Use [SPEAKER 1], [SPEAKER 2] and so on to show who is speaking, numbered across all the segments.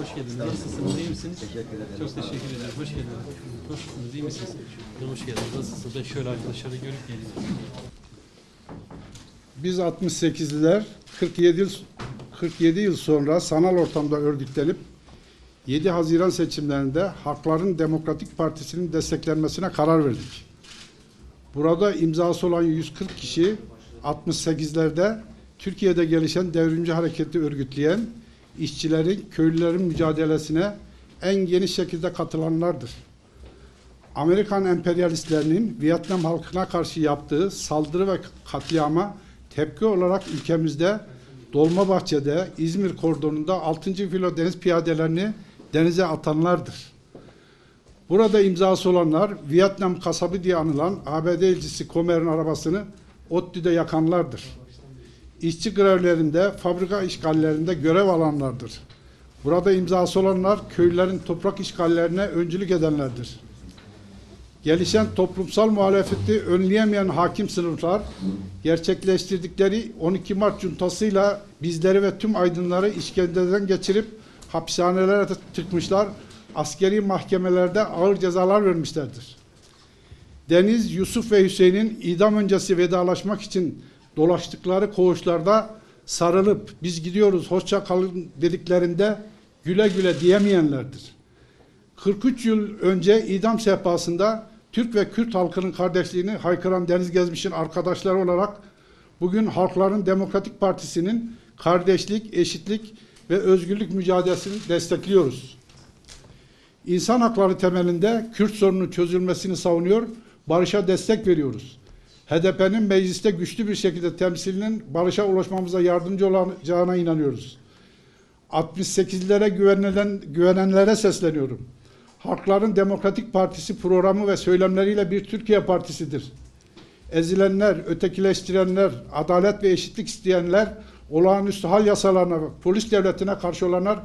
[SPEAKER 1] Hoş geldiniz. Nasılsınız? İyi misiniz?
[SPEAKER 2] Teşekkür ederim.
[SPEAKER 1] Çok teşekkür ederim. Hoş geldiniz. Nasılsınız? İyi misiniz? Hoş geldiniz. Nasılsınız? Ben şöyle arkadaşları görüp geleyim.
[SPEAKER 3] Biz 68'liler 47 yıl 47 yıl sonra sanal ortamda örgütlenip 7 Haziran seçimlerinde Halkların Demokratik Partisi'nin desteklenmesine karar verdik. Burada imzası olan 140 kişi 68'lerde Türkiye'de gelişen devrimci hareketi örgütleyen işçilerin, köylülerin mücadelesine en geniş şekilde katılanlardır. Amerikan emperyalistlerinin Vietnam halkına karşı yaptığı saldırı ve katliama tepki olarak ülkemizde Dolmabahçe'de, İzmir kordonunda 6. filo deniz piyadelerini denize atanlardır. Burada imzası olanlar Vietnam kasabı diye anılan ABD elçisi Comer'in arabasını ODTÜ'de yakanlardır. İşçi grevlerinde, fabrika işgallerinde görev alanlardır. Burada imzası olanlar köylülerin toprak işgallerine öncülük edenlerdir gelişen toplumsal muhalefeti önleyemeyen hakim sınıflar gerçekleştirdikleri 12 Mart cuntasıyla bizleri ve tüm aydınları işkenceden geçirip hapishanelere tıkmışlar, askeri mahkemelerde ağır cezalar vermişlerdir. Deniz, Yusuf ve Hüseyin'in idam öncesi vedalaşmak için dolaştıkları koğuşlarda sarılıp biz gidiyoruz hoşça kalın dediklerinde güle güle diyemeyenlerdir. 43 yıl önce idam sehpasında Türk ve Kürt halkının kardeşliğini haykıran Deniz Gezmiş'in arkadaşları olarak bugün Halkların Demokratik Partisi'nin kardeşlik, eşitlik ve özgürlük mücadelesini destekliyoruz. İnsan hakları temelinde Kürt sorunun çözülmesini savunuyor, barışa destek veriyoruz. HDP'nin mecliste güçlü bir şekilde temsilinin barışa ulaşmamıza yardımcı olacağına inanıyoruz. 68'lere güvenilen, güvenenlere sesleniyorum. Halkların Demokratik Partisi programı ve söylemleriyle bir Türkiye Partisidir. Ezilenler, ötekileştirenler, adalet ve eşitlik isteyenler, olağanüstü hal yasalarına, polis devletine karşı olanlar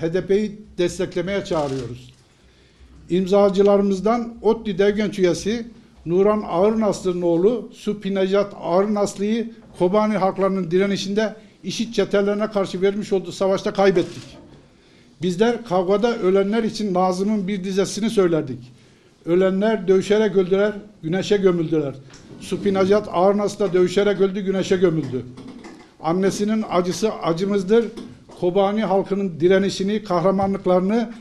[SPEAKER 3] HDP'yi desteklemeye çağırıyoruz. İmzacılarımızdan ODTÜ Devgenç üyesi Nuran Ağırnaslı'nın oğlu Supi Necat Ağırnaslı'yı Kobani halklarının direnişinde işit çetelerine karşı vermiş olduğu savaşta kaybettik. Bizler kavgada ölenler için Nazım'ın bir dizesini söylerdik. Ölenler dövüşerek öldüler, güneşe gömüldüler. Supinacat Ağırnas'ta dövüşerek öldü, güneşe gömüldü. Annesinin acısı acımızdır. Kobani halkının direnişini, kahramanlıklarını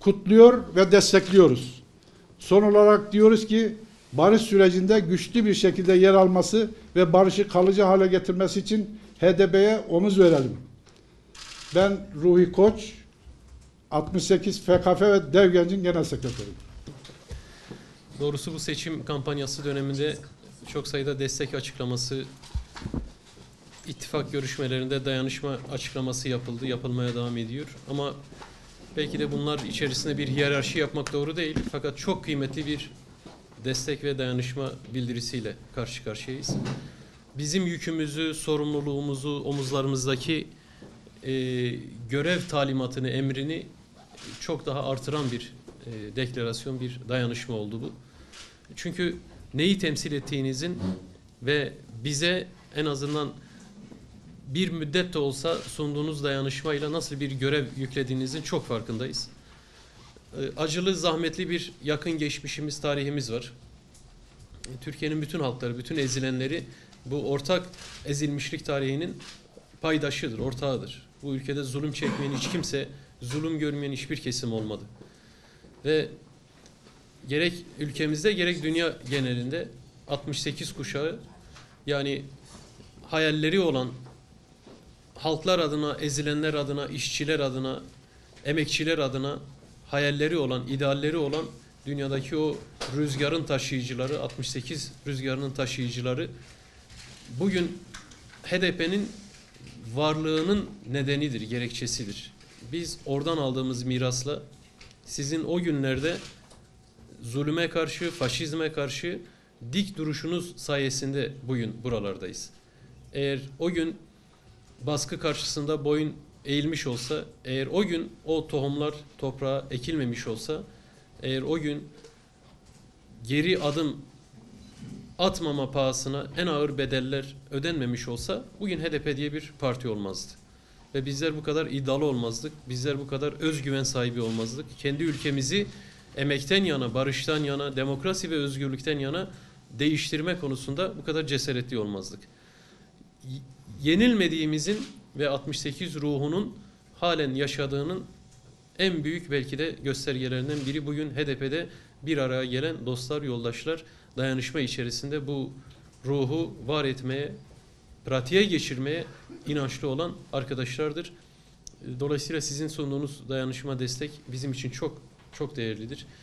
[SPEAKER 3] kutluyor ve destekliyoruz. Son olarak diyoruz ki barış sürecinde güçlü bir şekilde yer alması ve barışı kalıcı hale getirmesi için HDP'ye omuz verelim. Ben Ruhi Koç, 68 FKF ve Devgenc'in genel sekreteriyim.
[SPEAKER 1] Doğrusu bu seçim kampanyası döneminde çok sayıda destek açıklaması, ittifak görüşmelerinde dayanışma açıklaması yapıldı, yapılmaya devam ediyor. Ama belki de bunlar içerisinde bir hiyerarşi yapmak doğru değil. Fakat çok kıymetli bir destek ve dayanışma bildirisiyle karşı karşıyayız. Bizim yükümüzü, sorumluluğumuzu, omuzlarımızdaki e, görev talimatını, emrini çok daha artıran bir e, deklarasyon, bir dayanışma oldu bu. Çünkü neyi temsil ettiğinizin ve bize en azından bir müddet de olsa sunduğunuz dayanışmayla nasıl bir görev yüklediğinizin çok farkındayız. E, acılı, zahmetli bir yakın geçmişimiz, tarihimiz var. E, Türkiye'nin bütün halkları, bütün ezilenleri bu ortak ezilmişlik tarihinin paydaşıdır, ortağıdır. Bu ülkede zulüm çekmeyen hiç kimse, zulüm görmeyen hiçbir kesim olmadı. Ve gerek ülkemizde gerek dünya genelinde 68 kuşağı yani hayalleri olan halklar adına, ezilenler adına, işçiler adına, emekçiler adına hayalleri olan, idealleri olan dünyadaki o rüzgarın taşıyıcıları, 68 rüzgarının taşıyıcıları bugün HDP'nin varlığının nedenidir, gerekçesidir. Biz oradan aldığımız mirasla sizin o günlerde zulüme karşı, faşizme karşı dik duruşunuz sayesinde bugün buralardayız. Eğer o gün baskı karşısında boyun eğilmiş olsa, eğer o gün o tohumlar toprağa ekilmemiş olsa, eğer o gün geri adım atmama pahasına en ağır bedeller ödenmemiş olsa bugün HDP diye bir parti olmazdı. ve bizler bu kadar iddialı olmazdık. Bizler bu kadar özgüven sahibi olmazdık. Kendi ülkemizi emekten yana, barıştan yana, demokrasi ve özgürlükten yana değiştirme konusunda bu kadar cesaretli olmazdık. Yenilmediğimizin ve 68 ruhunun halen yaşadığının en büyük belki de göstergelerinden biri bugün HDP'de bir araya gelen dostlar, yoldaşlar dayanışma içerisinde bu ruhu var etmeye, pratiğe geçirmeye inançlı olan arkadaşlardır. Dolayısıyla sizin sunduğunuz dayanışma destek bizim için çok çok değerlidir.